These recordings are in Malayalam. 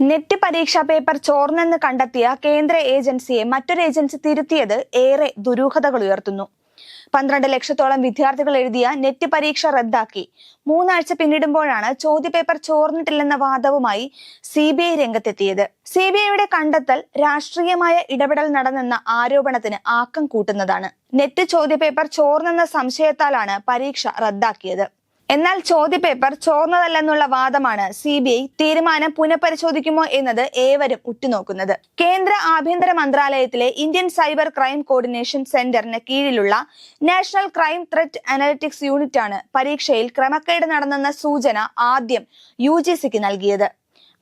നെറ്റ് പരീക്ഷാ പേപ്പർ ചോർന്നെന്ന് കണ്ടെത്തിയ കേന്ദ്ര ഏജൻസിയെ മറ്റൊരു ഏജൻസി തിരുത്തിയത് ഏറെ ദുരൂഹതകൾ ഉയർത്തുന്നു. പന്ത്രണ്ട് ലക്ഷത്തോളം വിദ്യാർത്ഥികൾ എഴുതിയ നെറ്റ് പരീക്ഷ റദ്ദാക്കി. മൂന്നാഴ്ച പിന്നിടുമ്പോഴാണ് ചോദ്യപേപ്പർ ചോർന്നിട്ടില്ലെന്ന വാദവുമായി സി ബി ഐ രംഗത്തെത്തിയത്. സി ബി ഐയുടെ കണ്ടെത്തൽ രാഷ്ട്രീയമായ ഇടപെടൽ നടന്നെന്ന ആരോപണത്തിന് ആക്കം കൂട്ടുന്നതാണ്. നെറ്റ് ചോദ്യപേപ്പർ ചോർന്നെന്ന സംശയത്താലാണ് പരീക്ഷ റദ്ദാക്കിയത്. എന്നാൽ ചോദ്യപേപ്പർ ചോർന്നതല്ലെന്നുള്ള വാദമാണ് സി ബി ഐ തീരുമാനം പുനഃപരിശോധിക്കുമോ എന്നത് ഏവരും ഉറ്റുനോക്കുന്നത്. കേന്ദ്ര ആഭ്യന്തര മന്ത്രാലയത്തിലെ ഇന്ത്യൻ സൈബർ ക്രൈം കോർഡിനേഷൻ സെന്ററിന് കീഴിലുള്ള നാഷണൽ ക്രൈം ത്രെറ്റ് അനലിറ്റിക്സ് ആണ് പരീക്ഷയിൽ ക്രമക്കേട് നടന്നെന്ന സൂചന ആദ്യം യു ജി സിക്ക് നൽകിയത്.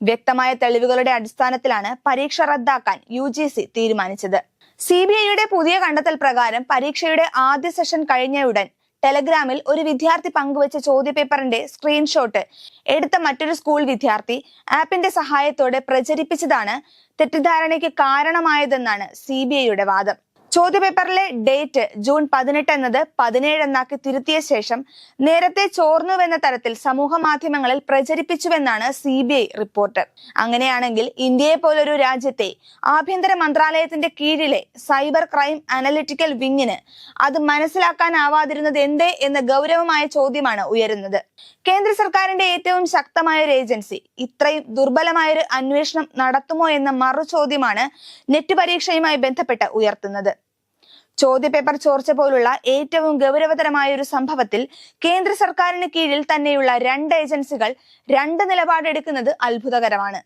വ്യക്തമായ തെളിവുകളുടെ അടിസ്ഥാനത്തിലാണ് പരീക്ഷ റദ്ദാക്കാൻ യു ജി സി തീരുമാനിച്ചത്. സി ബി ഐയുടെ പുതിയ കണ്ടെത്തൽ പ്രകാരം പരീക്ഷയുടെ ആദ്യ സെഷൻ കഴിഞ്ഞയുടൻ ടെലഗ്രാമിൽ ഒരു വിദ്യാർത്ഥി പങ്കുവച്ച ചോദ്യപേപ്പറിന്റെ സ്ക്രീൻഷോട്ട് എടുത്ത മറ്റൊരു സ്കൂൾ വിദ്യാർത്ഥി ആപ്പിന്റെ സഹായത്തോടെ പ്രചരിപ്പിച്ചതാണ് തെറ്റിദ്ധാരണയ്ക്ക് കാരണമായതെന്നാണ് സി വാദം. ചോദ്യപേപ്പറിലെ ഡേറ്റ് ജൂൺ പതിനെട്ട് എന്നത് പതിനേഴ് എന്നാക്കി തിരുത്തിയ ശേഷം നേരത്തെ ചോർന്നുവെന്ന തരത്തിൽ സമൂഹ മാധ്യമങ്ങളിൽ പ്രചരിപ്പിച്ചുവെന്നാണ് സി ബി ഐ റിപ്പോർട്ട്. അങ്ങനെയാണെങ്കിൽ ഇന്ത്യയെ പോലൊരു രാജ്യത്തെ ആഭ്യന്തര മന്ത്രാലയത്തിന്റെ കീഴിലെ സൈബർ ക്രൈം അനലിറ്റിക്കൽ വിങ്ങിന് അത് മനസ്സിലാക്കാനാവാതിരുന്നത് എന്തേ എന്ന ഗൗരവമായ ചോദ്യമാണ് ഉയരുന്നത്. കേന്ദ്ര സർക്കാരിന്റെ ഏറ്റവും ശക്തമായ ഒരു ഏജൻസി ഇത്രയും ദുർബലമായൊരു അന്വേഷണം നടത്തുമോ എന്ന മറു ചോദ്യമാണ് നെറ്റ് പരീക്ഷയുമായി ബന്ധപ്പെട്ട് ഉയർത്തുന്നത്. ചോദ്യപേപ്പർ ചോർച്ച പോലുള്ള ഏറ്റവും ഗൗരവതരമായ ഒരു സംഭവത്തിൽ കേന്ദ്ര സർക്കാരിന് കീഴിൽ തന്നെയുള്ള രണ്ട് ഏജൻസികൾ രണ്ട് നിലപാടെടുക്കുന്നത് അത്ഭുതകരമാണ്.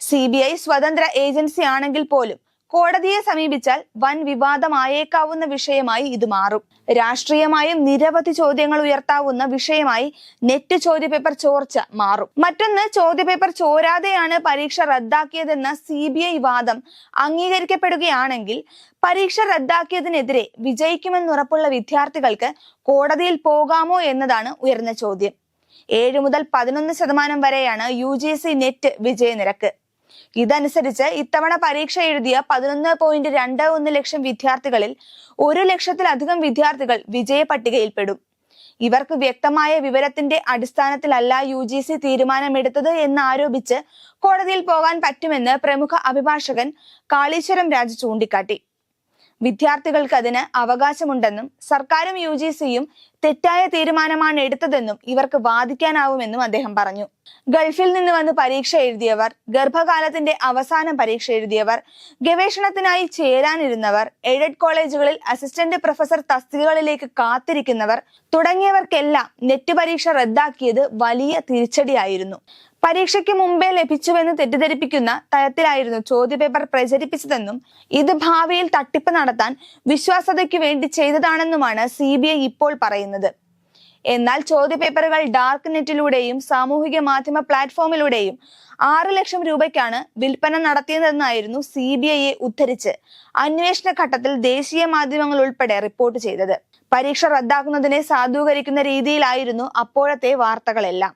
സി ബി ഐ സ്വതന്ത്ര ഏജൻസി ആണെങ്കിൽ പോലും കോടതിയെ സമീപിച്ചാൽ വൻ വിവാദമായേക്കാവുന്ന വിഷയമായി ഇത് മാറും. രാഷ്ട്രീയമായും നിരവധി ചോദ്യങ്ങൾ ഉയർത്താവുന്ന വിഷയമായി നെറ്റ് ചോദ്യപേപ്പർ ചോർച്ച മാറും. മറ്റൊന്ന് ചോദ്യപേപ്പർ ചോരാതെയാണ് പരീക്ഷ റദ്ദാക്കിയതെന്ന സി ബി ഐ വാദം അംഗീകരിക്കപ്പെടുകയാണെങ്കിൽ പരീക്ഷ റദ്ദാക്കിയതിനെതിരെ വിജയിക്കുമെന്നുറപ്പുള്ള വിദ്യാർത്ഥികൾക്ക് കോടതിയിൽ പോകാമോ എന്നതാണ് ഉയർന്ന ചോദ്യം. ഏഴ് മുതൽ പതിനൊന്ന് ശതമാനം വരെയാണ് യു ജി സി നെറ്റ് വിജയനിരക്ക്. ഇതനുസരിച്ച് ഇത്തവണ പരീക്ഷ എഴുതിയ പതിനൊന്ന് പോയിന്റ് രണ്ട് ഒന്ന് ലക്ഷം വിദ്യാർത്ഥികളിൽ ഒരു ലക്ഷത്തിലധികം വിദ്യാർത്ഥികൾ വിജയ പട്ടികയിൽപ്പെടും. ഇവർക്ക് വ്യക്തമായ വിവരത്തിന്റെ അടിസ്ഥാനത്തിലല്ല യു ജി സി തീരുമാനമെടുത്തത് എന്നാരോപിച്ച് കോടതിയിൽ പോകാൻ പറ്റുമെന്ന് പ്രമുഖ അഭിഭാഷകൻ കാളീശ്വരം രാജ് ചൂണ്ടിക്കാട്ടി. വിദ്യാർത്ഥികൾക്ക് അതിന് അവകാശമുണ്ടെന്നും സർക്കാരും യു ജി സിയും തെറ്റായ തീരുമാനമാണ് എടുത്തതെന്നും ഇവർക്ക് വാദിക്കാനാവുമെന്നും അദ്ദേഹം പറഞ്ഞു. ഗൾഫിൽ നിന്ന് വന്ന് പരീക്ഷ എഴുതിയവർ ഗർഭകാലത്തിന്റെ അവസാനം പരീക്ഷ എഴുതിയവർ ഗവേഷണത്തിനായി ചേരാനിരുന്നവർ എയ്ഡഡ് കോളേജുകളിൽ അസിസ്റ്റന്റ് പ്രൊഫസർ തസ്തികകളിലേക്ക് കാത്തിരിക്കുന്നവർ തുടങ്ങിയവർക്കെല്ലാം നെറ്റ് പരീക്ഷ റദ്ദാക്കിയത് വലിയ തിരിച്ചടിയായിരുന്നു. പരീക്ഷയ്ക്ക് മുമ്പേ ലഭിച്ചുവെന്ന് തെറ്റിദ്ധരിപ്പിക്കുന്ന തരത്തിലായിരുന്നു ചോദ്യപേപ്പർ പ്രചരിപ്പിച്ചതെന്നും ഇത് ഭാവിയിൽ തട്ടിപ്പ് നടത്താൻ വിശ്വാസതയ്ക്ക് വേണ്ടി ചെയ്തതാണെന്നുമാണ് സി ഇപ്പോൾ പറയുന്നത്. എന്നാൽ ചോദ്യപേപ്പറുകൾ ഡാർക്ക് നെറ്റിലൂടെയും സാമൂഹിക മാധ്യമ പ്ലാറ്റ്ഫോമിലൂടെയും ആറ് ലക്ഷം രൂപയ്ക്കാണ് വിൽപ്പന നടത്തിയതെന്നായിരുന്നു സി ബി ഐയെ ഉദ്ധരിച്ച് അന്വേഷണ ഘട്ടത്തിൽ ദേശീയ മാധ്യമങ്ങൾ ഉൾപ്പെടെ റിപ്പോർട്ട് ചെയ്തത്. പരീക്ഷ റദ്ദാക്കുന്നതിനെ സാധൂകരിക്കുന്ന രീതിയിലായിരുന്നു അപ്പോഴത്തെ വാർത്തകളെല്ലാം.